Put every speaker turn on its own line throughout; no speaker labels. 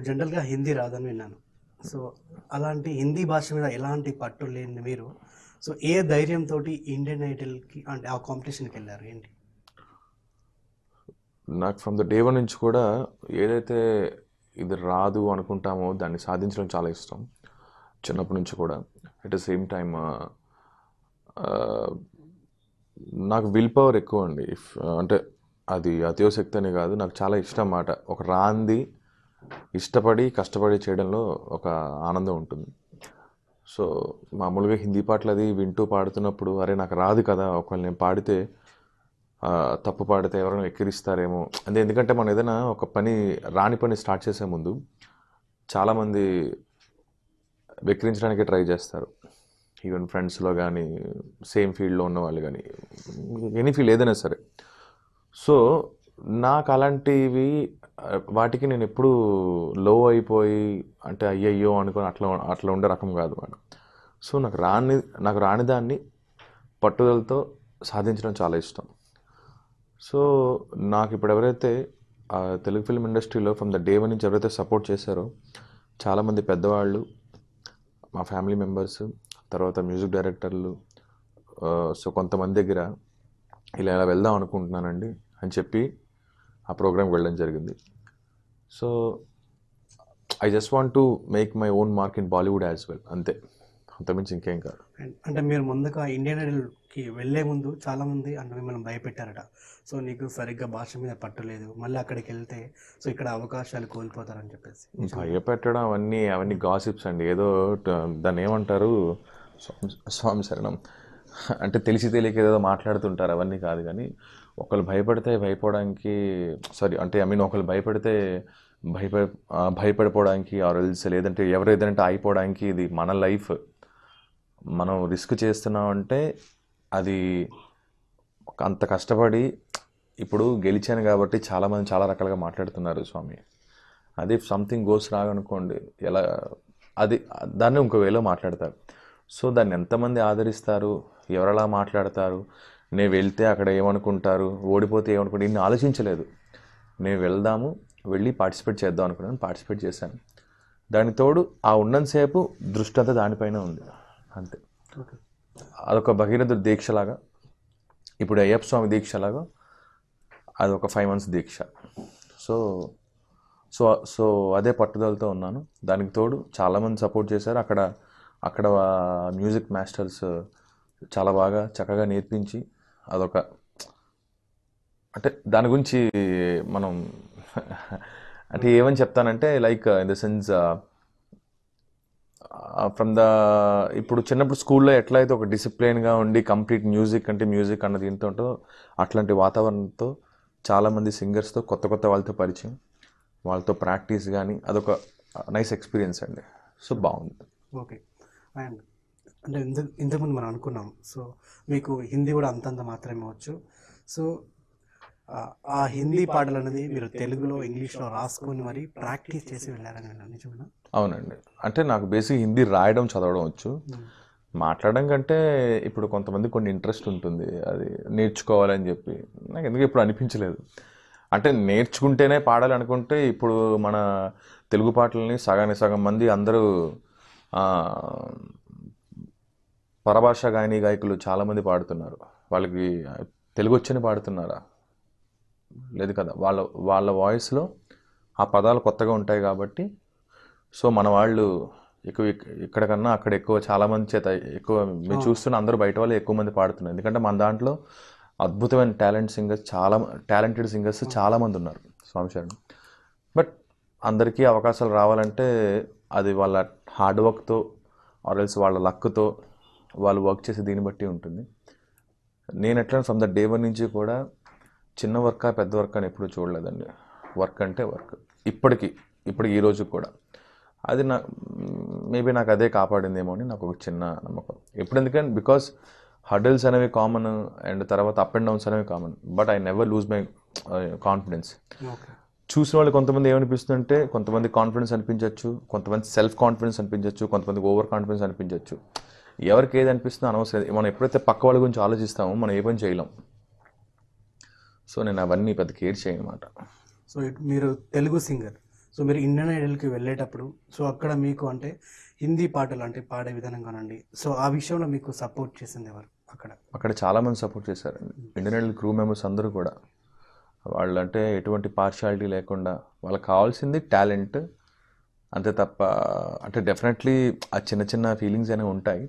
జనరల్గా హిందీ రాదని విన్నాను. సో అలాంటి హిందీ భాష మీద ఎలాంటి పట్టు లేని మీరు సో ఏ ధైర్యంతో ఇండియన్ ఐడల్కి అంటే ఆ కాంపిటీషన్కి వెళ్ళారు? ఏంటి?
నాకు ఫ్రమ్ ద డే వన్ నుంచి కూడా ఏదైతే ఇది రాదు అనుకుంటామో దాన్ని సాధించడం చాలా ఇష్టం. చిన్నప్పటి నుంచి కూడా. అట్ ద సేమ్ టైమ్ నాకు విల్ పవర్ ఎక్కువ అండి. ఇఫ్ అంటే అది అతియోశక్తి అని కాదు నాకు చాలా ఇష్టం అన్నమాట. ఒక రాంది ఇష్టపడి కష్టపడి చేయడంలో ఒక ఆనందం ఉంటుంది. సో మామూలుగా హిందీ పాటలు అది వింటూ పాడుతున్నప్పుడు అరే నాకు రాదు కదా ఒకవేళ నేను పాడితే తప్పు పాడితే ఎవరైనా ఎక్కిరిస్తారేమో అంటే ఎందుకంటే మనం ఏదైనా ఒక పని రాని పని స్టార్ట్ చేసే ముందు చాలామంది వెక్కిరించడానికి ట్రై చేస్తారు. ఈవెన్ ఫ్రెండ్స్లో కానీ సేమ్ ఫీల్డ్లో ఉన్న వాళ్ళు కానీ ఎనీ ఫీల్డ్ ఏదైనా సరే. సో నాకు అలాంటివి వాటికి నేను ఎప్పుడు లో అయిపోయి అంటే అయ్యయ్యో అనుకుని అట్లా అట్లా ఉండే రకం కాదు మేడం. సో నాకు రాని నాకు రాని దాన్ని పట్టుదలతో సాధించడం చాలా ఇష్టం. సో నాకు ఇప్పుడు ఎవరైతే తెలుగు ఫిల్మ్ ఇండస్ట్రీలో ఫ్రమ్ ద డే వన్ నుంచి ఎవరైతే సపోర్ట్ చేశారో చాలామంది పెద్దవాళ్ళు మా ఫ్యామిలీ మెంబర్స్ తర్వాత మ్యూజిక్ డైరెక్టర్లు సో కొంతమంది దగ్గర ఇలా ఇలా వెళ్దాం అనుకుంటున్నానండి అని చెప్పి ఆ ప్రోగ్రామ్కి వెళ్ళడం జరిగింది. So I just want to make my own mark in Bollywood as well అంతే. అంతమించి ఇంకేం కాదు.
అంటే మీరు ముందుగా ఇండియన్ ఐడల్కి వెళ్ళే ముందు చాలామంది అంటే మిమ్మల్ని భయపెట్టారట. సో నీకు సరిగ్గా భాష మీద పట్టు లేదు. మళ్ళీ అక్కడికి వెళ్తే సో ఇక్కడ అవకాశాలు కోల్పోతారని చెప్పేసి.
భయపెట్టడం అవన్నీ అవన్నీ గాసిప్స్ అండి. ఏదో దాన్ని ఏమంటారు? స్వామి స్వామి శరణం. అంటే తెలిసి తెలియక ఏదో మాట్లాడుతుంటారు. అవన్నీ కాదు కానీ ఒకళ్ళు భయపడితే భయపడడానికి సారీ అంటే ఐ మీన్ ఒకళ్ళు భయపడితే భయప భయపడిపోవడానికి ఆర్ ఎల్స్ లేదంటే ఎవరు ఏదంటే అయిపోవడానికి ఇది మన లైఫ్ మనం రిస్క్ చేస్తున్నాం అంటే అది ఒక అంత కష్టపడి ఇప్పుడు గెలిచాను కాబట్టి చాలామంది చాలా రకాలుగా మాట్లాడుతున్నారు స్వామి. అది సంథింగ్ గోస్ రాగనుకోండి ఎలా అది దాన్ని ఇంకో వేలో మాట్లాడతారు. సో దాన్ని ఎంతమంది ఆదరిస్తారు? ఎవరెలా మాట్లాడతారు? నేను వెళ్తే అక్కడ ఏమనుకుంటారు? ఓడిపోతే ఏమనుకుంటారు? ఇన్ని ఆలోచించలేదు. నేను వెళ్దాము వెళ్ళి పార్టిసిపేట్ చేద్దాం అనుకున్నాను పార్టిసిపేట్ చేశాను. దానికి తోడు ఆ ఉన్నంతసేపు దృష్టి అంతా దానిపైన ఉంది. అంతే. అదొక భగీరథ దీక్షలాగా ఇప్పుడు అయ్యప్ప స్వామి దీక్షలాగా అది ఒక ఫైవ్ మంత్స్ దీక్ష. సో సో సో అదే పట్టుదలతో ఉన్నాను. దానికి తోడు చాలామంది సపోర్ట్ చేశారు. అక్కడ అక్కడ మ్యూజిక్ మాస్టర్స్ చాలా బాగా చక్కగా నేర్పించి అదొక అంటే దాని గురించి మనం అంటే ఏమని చెప్తానంటే like in the sense from the ఇప్పుడు చిన్నప్పుడు స్కూల్లో ఎట్లయితే ఒక డిసిప్లిన్గా ఉండి కంప్లీట్ మ్యూజిక్ అంటే మ్యూజిక్ అన్నది దీంతో ఉంటుందో అట్లాంటి వాతావరణంతో చాలామంది సింగర్స్తో కొత్త కొత్త వాళ్ళతో పరిచయం వాళ్ళతో ప్రాక్టీస్ కానీ అదొక uh, నైస్ ఎక్స్పీరియన్స్ అండి. సో బాగుంది.
ఓకే అండ్ అంటే ఇంత ఇంతకుముందు మనం అనుకున్నాం. సో మీకు హిందీ కూడా అంతంత మాత్రమే వచ్చు సో ఆ- హిందీ పాటలు అనేది మీరు తెలుగులో ఇంగ్లీష్లో రాసుకొని మరి ప్రాక్టీస్ చేసి వెళ్ళారని నిజమేనా?
అవునండి. అంటే నాకు బేసిక్ హిందీ రాయడం చదవడం వచ్చు. మాట్లాడడం కంటే ఇప్పుడు కొంతమంది కొన్ని ఇంట్రెస్ట్ ఉంటుంది. అది నేర్చుకోవాలని చెప్పి. నాకు ఎందుకు ఇప్పుడు అనిపించలేదు. అంటే నేర్చుకుంటేనే పాడాలనుకుంటే ఇప్పుడు మన తెలుగు పాటలని సగానికి సగం మంది అందరూ పరభాష గాయని గాయకులు చాలామంది పాడుతున్నారు. వాళ్ళకి తెలుగు వచ్చని పాడుతున్నారా? లేదు కదా. వాళ్ళ వాళ్ళ వాయిస్లో ఆ పదాలు కొత్తగా ఉంటాయి కాబట్టి. సో మన వాళ్ళు ఎక్కువ ఇక్- ఇక్కడ కన్నా అక్కడ ఎక్కువ చాలా మంది చేత ఎక్కువ మీరు చూస్తున్న అందరూ బయట వాళ్ళు ఎక్కువ మంది పాడుతున్నారు. ఎందుకంటే మన దాంట్లో అద్భుతమైన టాలెంట్ సింగర్స్ చాలా టాలెంటెడ్ సింగర్స్ చాలా మంది ఉన్నారు స్వామి శరణ్. బట్ అందరికీ అవకాశాలు రావాలంటే అది వాళ్ళ హార్డ్ వర్క్తో ఆర్ఎల్స్ వాళ్ళ లక్తో వాళ్ళు వర్క్ చేసే దీన్ని బట్టి ఉంటుంది. నేను ఎట్లా ఫ్రమ్ ద డే వన్ నుంచి కూడా చిన్న వర్క్ పెద్ద వర్క్ అని ఎప్పుడు చూడలేదండి. వర్క్ అంటే వర్క్ ఇప్పటికి ఇప్పుడు ఈ రోజు కూడా. అది నా మేబీ నాకు అదే కాపాడిందేమో అని నాకు ఒక చిన్న నమ్మకం. ఎప్పుడు ఎందుకంటే బికాస్ హడల్స్ అనేవి కామన్ అండ్ తర్వాత అప్ అండ్ డౌన్స్ అనేవి common but I never lose my
confidence
చూసిన వాళ్ళు కొంతమంది ఏమనిపిస్తుందంటే కొంతమంది కాన్ఫిడెన్స్ అనిపించవచ్చు కొంతమంది సెల్ఫ్ కాన్ఫిడెన్స్ అనిపించవచ్చు కొంతమంది ఓవర్ కాన్ఫిడెన్స్ అనిపించవచ్చు ఎవరికి ఏది అనిపిస్తుందో అనవసరం. మనం ఎప్పుడైతే పక్క వాళ్ళ గురించి ఆలోచిస్తామో మనం ఏ పని చేయలేం. సో నేను అవన్నీ పెద్ద కేర్ చేయనమాట
సో మీరు తెలుగు సింగర్. సో మీరు ఇండియన్ ఐడల్కి వెళ్ళేటప్పుడు సో అక్కడ మీకు అంటే హిందీ పాటలు అంటే పాడే విధానం కానండి. సో ఆ విషయంలో మీకు సపోర్ట్ చేసింది ఎవరు అక్కడ?
అక్కడ చాలామంది సపోర్ట్ చేశారండి ఇండియన్ ఐడల్ క్రూ మెంబర్స్ అందరూ కూడా. వాళ్ళు అంటే ఎటువంటి పార్షాలిటీ లేకుండా వాళ్ళకి కావాల్సింది టాలెంట్ అంతే తప్ప అంటే డెఫినెట్లీ ఆ చిన్న చిన్న ఫీలింగ్స్ అనేవి ఉంటాయి.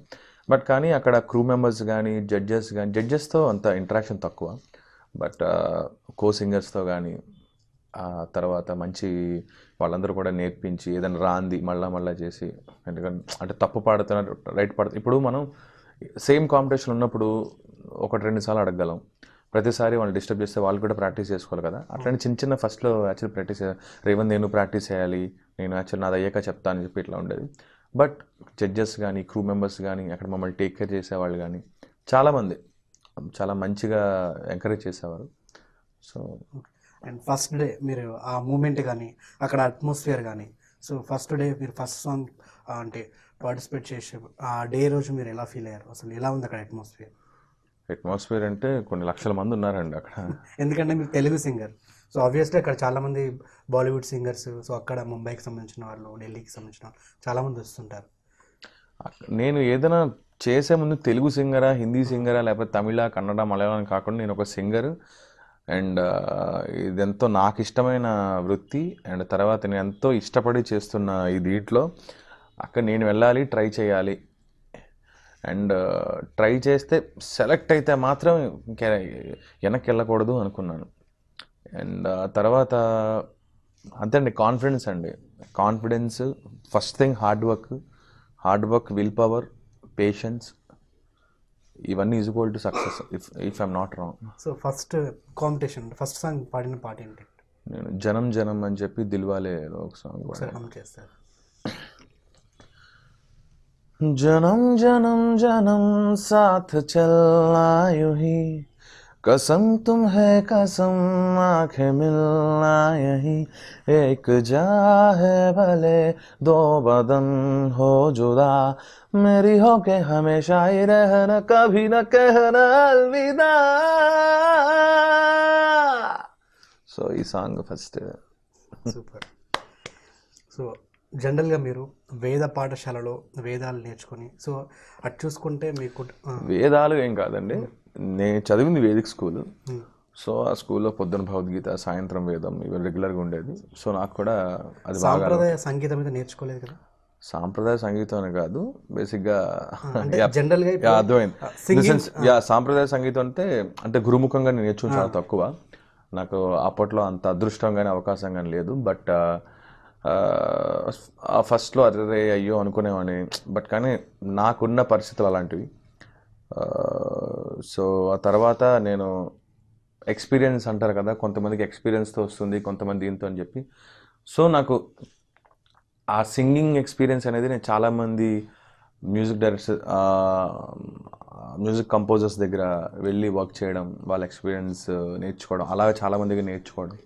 బట్ కానీ అక్కడ క్రూ మెంబర్స్ కానీ జడ్జెస్ కానీ జడ్జెస్తో అంత ఇంటరాక్షన్ తక్కువ. బట్ కో సింగర్స్తో కానీ ఆ తర్వాత మంచి వాళ్ళందరూ కూడా నేర్పించి ఏదైనా రాంది మళ్ళా మళ్ళా చేసి ఎందుకంటే అంటే తప్పు పాడుతున్నారు రైట్ పాడుతున్నారు ఇప్పుడు మనం సేమ్ కాంపిటీషన్ ఉన్నప్పుడు ఒకటి రెండు సార్లు అడగగలం. ప్రతిసారి వాళ్ళు డిస్టర్బ్ చేస్తే వాళ్ళు కూడా ప్రాక్టీస్ చేసుకోవాలి కదా. అట్లనే చిన్న చిన్న ఫస్ట్లో యాక్చువల్ ప్రాక్టీస్ రేవంత్ నేను ప్రాక్టీస్ చేయాలి. నేను యాక్చువల్ నాది అయ్యాక చెప్తాను అని చెప్పి ఇట్లా ఉండేది. బట్ జడ్జెస్ కానీ క్రూ మెంబర్స్ కానీ అక్కడ మమ్మల్ని టేక్ కేర్ చేసేవాళ్ళు కానీ చాలామంది చాలా మంచిగా ఎంకరేజ్ చేసేవారు. సో
అండ్ ఫస్ట్ డే మీరు ఆ మూమెంట్ కానీ అక్కడ అట్మాస్ఫియర్ కానీ సో ఫస్ట్ డే మీరు ఫస్ట్ సాంగ్ అంటే పార్టిసిపేట్ చేసే ఆ డే రోజు మీరు ఎలా ఫీల్ అయ్యారు? అసలు ఎలా ఉంది అక్కడ అట్మాస్ఫియర్
అట్మాస్ఫియర్ అంటే కొన్ని లక్షల మంది ఉన్నారండి అక్కడ.
ఎందుకంటే మీరు తెలుగు సింగర్. సో ఆబ్వియస్లీ అక్కడ చాలామంది బాలీవుడ్ సింగర్స్ సో అక్కడ ముంబైకి సంబంధించిన వాళ్ళు ఢిల్లీకి సంబంధించిన వాళ్ళు చాలామంది వస్తుంటారు.
నేను ఏదైనా చేసే ముందు తెలుగు సింగరా హిందీ సింగరా లేకపోతే తమిళ కన్నడ మలయాళం కాకుండా నేను ఒక సింగర్. అండ్ ఇదెంతో నాకు ఇష్టమైన వృత్తి. అండ్ తర్వాత నేను ఎంతో ఇష్టపడి చేస్తున్న ఈ దీంట్లో అక్కడ నేను వెళ్ళాలి ట్రై చేయాలి. అండ్ ట్రై చేస్తే సెలెక్ట్ అయితే మాత్రం ఇంకా వెనక్కి వెళ్ళకూడదు అనుకున్నాను. అండ్ తర్వాత అంతే అండి కాన్ఫిడెన్స్ అండి. Confidence first thing hard work. Hard work will power patience. ఇవన్నీ is equal to success if if I'm not wrong.
So first competition first song పాడిన పాట ఏంటి?
నేను జనం జనం అని చెప్పి దిల్వాలే ఒక సాంగ్
చేస్తారు?
जन्म जन्म जन्म साथ चलना यूं ही कसम तुम है कसम आंखें मिलना यही एक जा है भले दो बदन हो जुदा मेरी हो के हमेशा ही रहना कभी न कहना अलविदा సో ఈ సాంగ్ ఫస్ట్
సూపర్ సో జనరల్గా మీరు వేద పాఠశాలలో వేదాలు నేర్చుకొని సో అటు చూసుకుంటే మీకు
వేదాలు ఏం కాదండి. నేను చదివింది వేదిక్ స్కూల్. సో ఆ స్కూల్లో పొద్దున భగవద్గీత సాయంత్రం వేదం ఇవి రెగ్యులర్గా ఉండేది. సో నాకు కూడా అది బాగా
సాంప్రదాయ సంగీతం మీద నేర్చుకోలేదు కదా?
సాంప్రదాయ సంగీతం అని కాదు. బేసిక్గా
జనరల్గా
అర్థమైంది. యా సాంప్రదాయ సంగీతం అంటే అంటే గురుముఖంగా నేను నేర్చుకుని చాలా తక్కువ. నాకు అప్పట్లో అంత అదృష్టం కానీ అవకాశం కానీ లేదు. బట్ ఫస్ట్లో అరే అయ్యో అనుకునేవాడిని. బట్ కానీ నాకున్న పరిస్థితులు అలాంటివి. సో ఆ తర్వాత నేను ఎక్స్పీరియన్స్ అంటారు కదా కొంతమందికి ఎక్స్పీరియన్స్తో వస్తుంది కొంతమంది దీంతో అని చెప్పి. సో నాకు ఆ సింగింగ్ ఎక్స్పీరియన్స్ అనేది నేను చాలామంది మ్యూజిక్ డైరెక్టర్ మ్యూజిక్ కంపోజర్స్ దగ్గర వెళ్ళి వర్క్ చేయడం వాళ్ళ ఎక్స్పీరియన్స్ నేర్చుకోవడం అలాగే చాలామందికి నేర్చుకోవడం.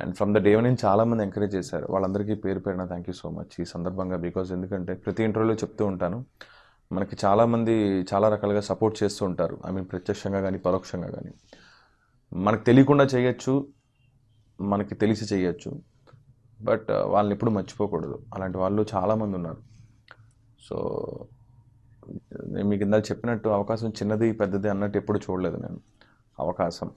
అండ్ ఫ్రమ్ ద డే నేను చాలామంది ఎంకరేజ్ చేశారు. వాళ్ళందరికీ పేరు పేరున థ్యాంక్ యూ సో మచ్ ఈ సందర్భంగా. బికాజ్ ఎందుకంటే ప్రతి ఇంటర్వ్యూలో చెప్తూ ఉంటాను. మనకి చాలామంది చాలా రకాలుగా సపోర్ట్ చేస్తూ ఉంటారు. ఐ మీన్ ప్రత్యక్షంగా కానీ పరోక్షంగా కానీ మనకు తెలియకుండా చేయొచ్చు. మనకి తెలిసి చేయొచ్చు. బట్ uh, వాళ్ళని ఎప్పుడు మర్చిపోకూడదు. అలాంటి వాళ్ళు చాలామంది ఉన్నారు. సో నేను మీకు ఇందాక చెప్పినట్టు అవకాశం చిన్నది పెద్దది అన్నట్టు ఎప్పుడు చూడలేదు నేను. అవకాశం.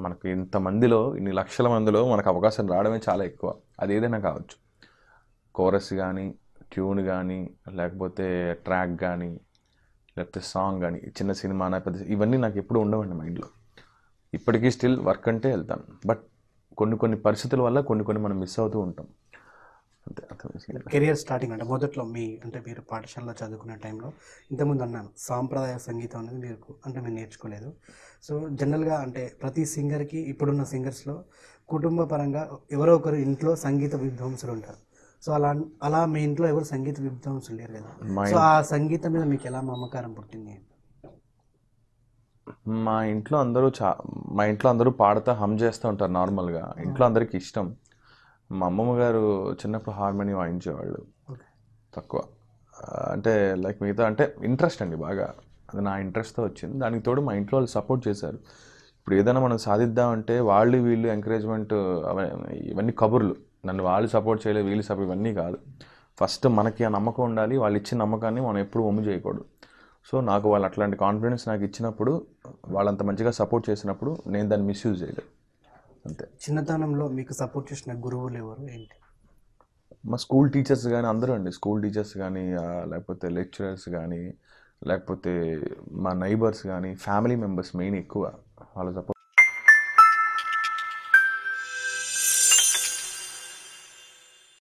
మనకు ఇంతమందిలో ఇన్ని లక్షల మందిలో మనకు అవకాశం రావడమే చాలా ఎక్కువ. అది ఏదైనా కావచ్చు. కోరస్ కానీ ట్యూన్ కానీ లేకపోతే ట్రాక్ కానీ లేకపోతే సాంగ్ కానీ చిన్న సినిమా పెద్ద ఇవన్నీ నాకు ఎప్పుడు ఉండవండి మైండ్లో. ఇప్పటికీ స్టిల్ వర్క్ అంటే వెళ్తాను. బట్ కొన్ని కొన్ని పరిస్థితుల వల్ల కొన్ని కొన్ని మనం మిస్ అవుతూ ఉంటాం.
కెరియర్ స్టార్టింగ్ అంటే మొదట్లో మీ అంటే మీరు పాఠశాలలో చదువుకునే టైంలో ఇంతకుముందు అన్నాను సాంప్రదాయ సంగీతం అనేది మీరు అంటే మీరు నేర్చుకోలేదు. సో జనరల్గా అంటే ప్రతి సింగర్కి ఇప్పుడున్న సింగర్స్లో కుటుంబ పరంగా ఎవరో ఒకరు ఇంట్లో సంగీత విద్వాంసులు ఉంటారు. సో అలా అలా మీ ఇంట్లో ఎవరు సంగీత విద్వాంసులు లేరు కదా? సో ఆ సంగీతం మీద మీకు ఎలా మమకారం పుట్టింది?
మా ఇంట్లో అందరూ చా మా ఇంట్లో అందరూ పాడుతూ హమ్ చేస్తూ ఉంటారు నార్మల్గా. ఇంట్లో అందరికీ ఇష్టం. మా అమ్మమ్మ గారు చిన్నప్పుడు హార్మోనియం వాయించేవాళ్ళు. తక్కువ. అంటే లైక్ మిగతా అంటే ఇంట్రెస్ట్ అండి బాగా. అది నా ఇంట్రెస్ట్తో వచ్చింది. దానికి తోడు మా ఇంట్లో వాళ్ళు సపోర్ట్ చేశారు. ఇప్పుడు ఏదైనా మనం సాధిద్దామంటే వాళ్ళు వీళ్ళు ఎంకరేజ్మెంట్ ఇవన్నీ కబుర్లు. నన్ను వాళ్ళు సపోర్ట్ చేయలేదు వీళ్ళు సపోర్ట్ ఇవన్నీ కాదు. ఫస్ట్ మనకి ఆ నమ్మకం ఉండాలి. వాళ్ళు ఇచ్చిన నమ్మకాన్ని మనం ఎప్పుడు ఒమ్ము చేయకూడదు. సో నాకు వాళ్ళు అట్లాంటి కాన్ఫిడెన్స్ నాకు ఇచ్చినప్పుడు వాళ్ళంత మంచిగా సపోర్ట్ చేసినప్పుడు నేను దాన్ని మిస్యూజ్ చేయలేదు.
చిన్నతనంలో మీకు సపోర్ట్ చేసిన గురువులు ఎవరు? ఏంటి?
మా స్కూల్ టీచర్స్ కానీ అందరూ అండి. స్కూల్ టీచర్స్ కానీ లేకపోతే లెక్చరర్స్ కానీ లేకపోతే మా నైబర్స్ కానీ ఫ్యామిలీ మెంబర్స్ మెయిన్ ఎక్కువ. వాళ్ళ సపోర్ట్